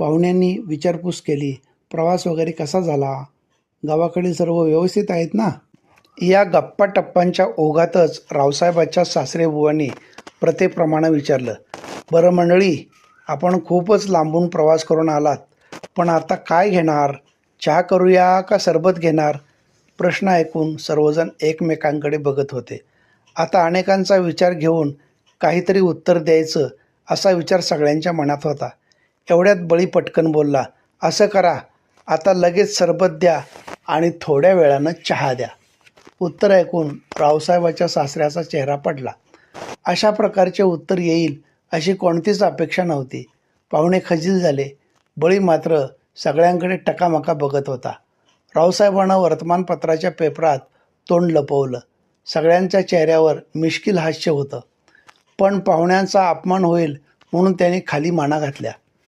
पाहुण्यांनी विचारपूस केली प्रवास वगैरे कसा झाला? गावाकडील सर्व व्यवस्थित आहेत ना? या गप्पा टप्पांच्या ओघातच रावसाहेबाच्या सासरेबुवांनी प्रथेप्रमाणे विचारलं बरं मंडळी आपण खूपच लांबून प्रवास करून आलात पण आता काय घेणार? चहा करूया का सरबत घेणार? प्रश्न ऐकून सर्वजण एकमेकांकडे बघत होते. आता अनेकांचा विचार घेऊन काहीतरी उत्तर द्यायचं असा विचार सगळ्यांच्या मनात होता. एवढ्यात बळी पटकन बोलला असं करा आता लगेच सरबत द्या आणि थोड्या वेळानं चहा द्या. उत्तर ऐकून रावसाहेबाच्या सासऱ्याचा चेहरा पडला. अशा प्रकारचे उत्तर येईल अशी कोणतीच अपेक्षा नव्हती. पाहुणे खजील झाले. बळी मात्र सगळ्यांकडे टकामका बघत होता. रावसाहेबांना वर्तमानपत्राच्या पेपरात तोंड लपवलं. सगळ्यांच्या चेहऱ्यावर मिश्किल हास्य होतं. पण पाहुण्यांचा अपमान होईल म्हणून त्यांनी खाली माना घातल्या.